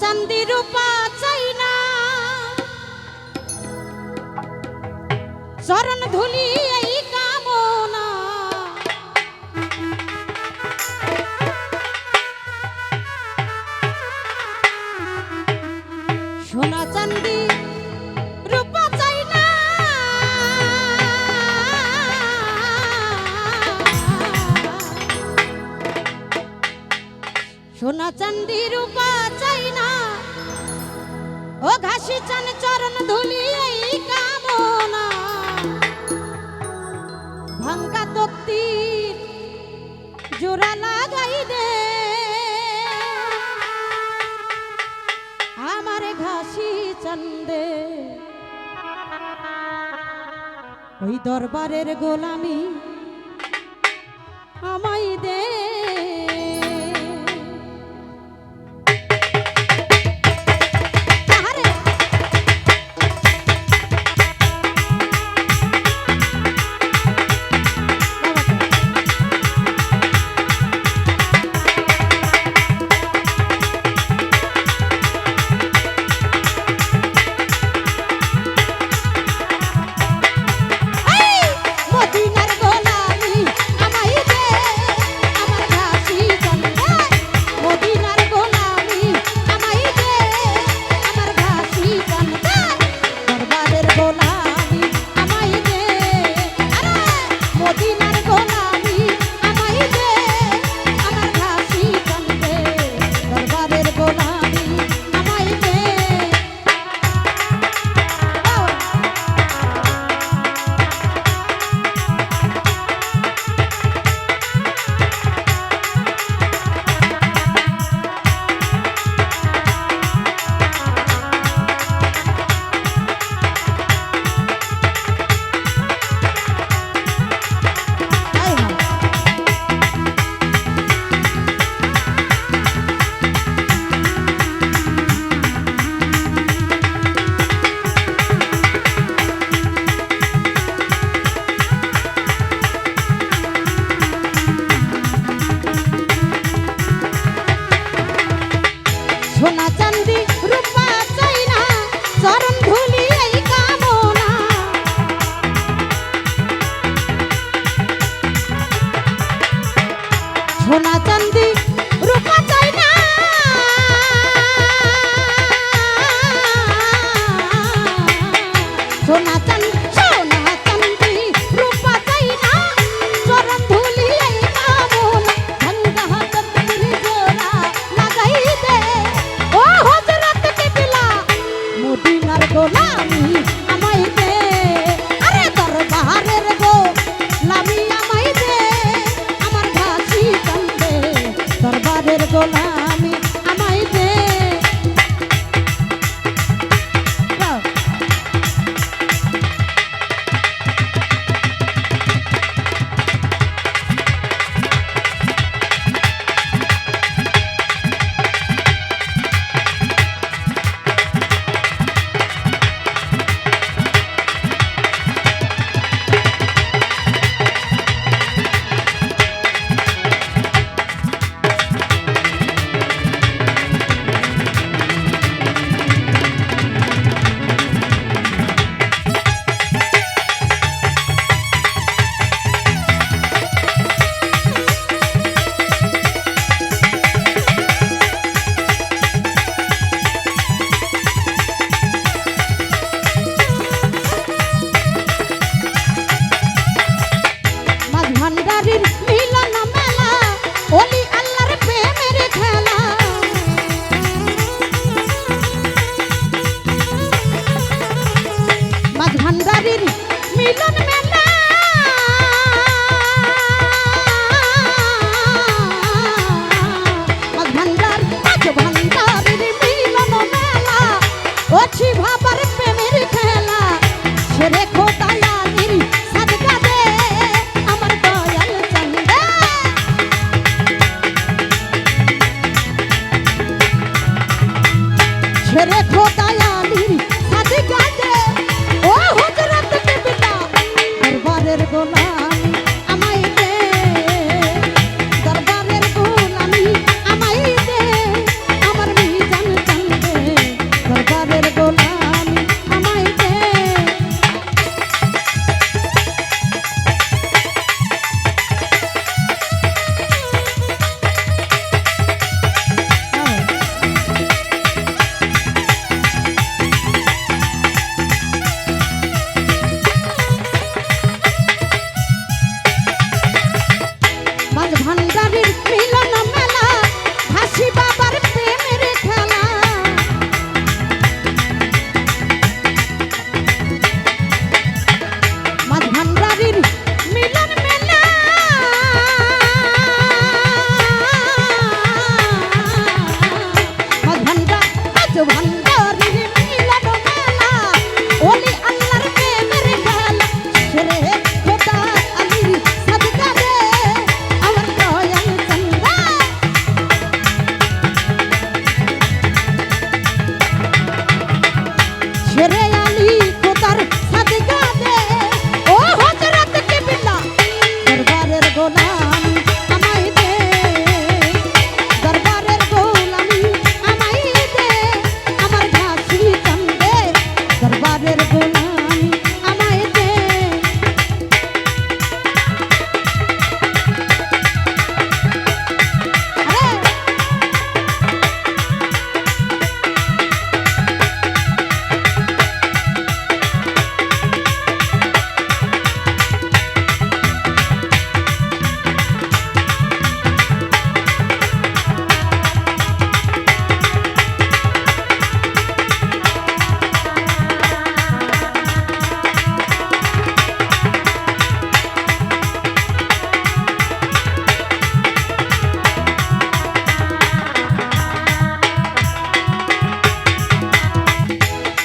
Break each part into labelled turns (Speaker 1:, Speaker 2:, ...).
Speaker 1: চান্দি রূপা চাই না। চরণ ধুলি এই কামনা। সোনা চান্দি সোনা চন্দি রূপা চাই না। ও ঘাসি চান চরণ ধুলি এই কামনা। ভাঙ্গা তত্তির জোড়া লাগাই দে। আমার ঘাসি চন্দে ওই দরবারের গোলামি আমায় দে। সোনা চান্দি রূপা চাই না। সোনা চান্দি সোনা চান্দি রূপা চাই না। চরণ ধুলি মোদিনার দোলা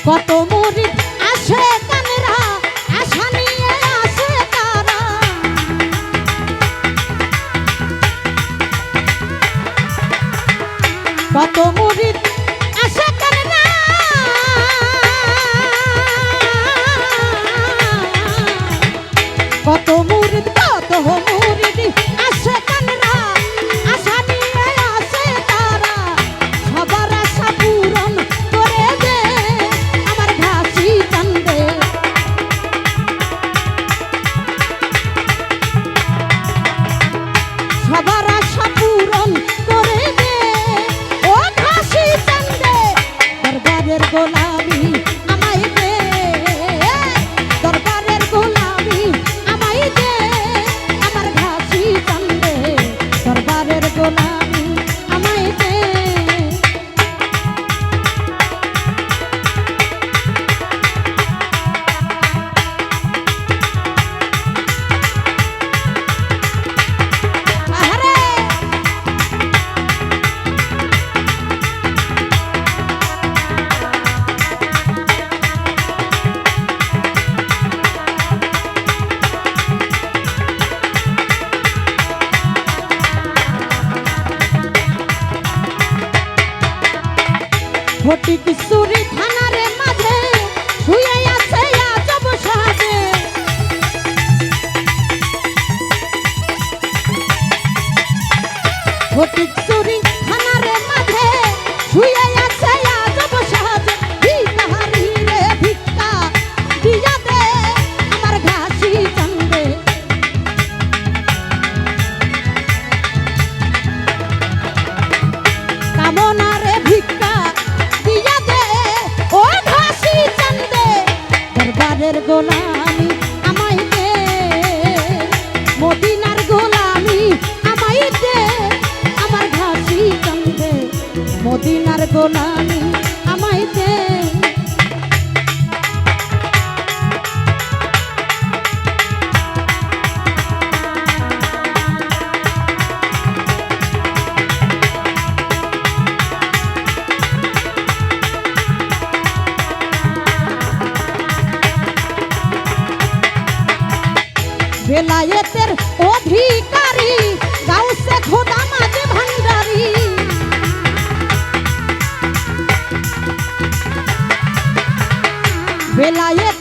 Speaker 1: কত মুরিদ আসে আশা কত মুরিদ আসে কানরা। কত মুরিদ ফটিক সুরি থানারে মাঝে শুয়ে আছে আজব সাজে ফটিক বেলায়েতের অধিকারী গাউসে খোদা মাঝে ভান্ডারি বেলায়েত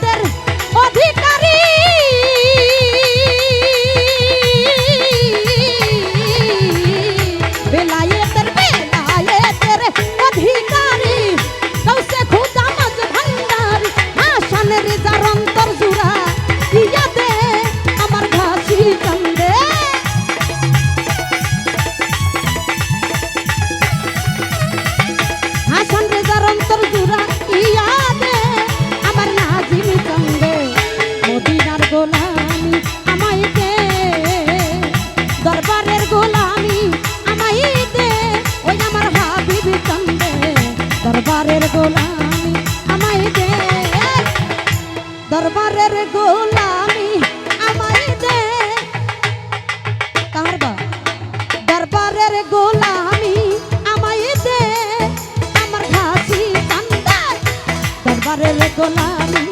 Speaker 1: গোলামি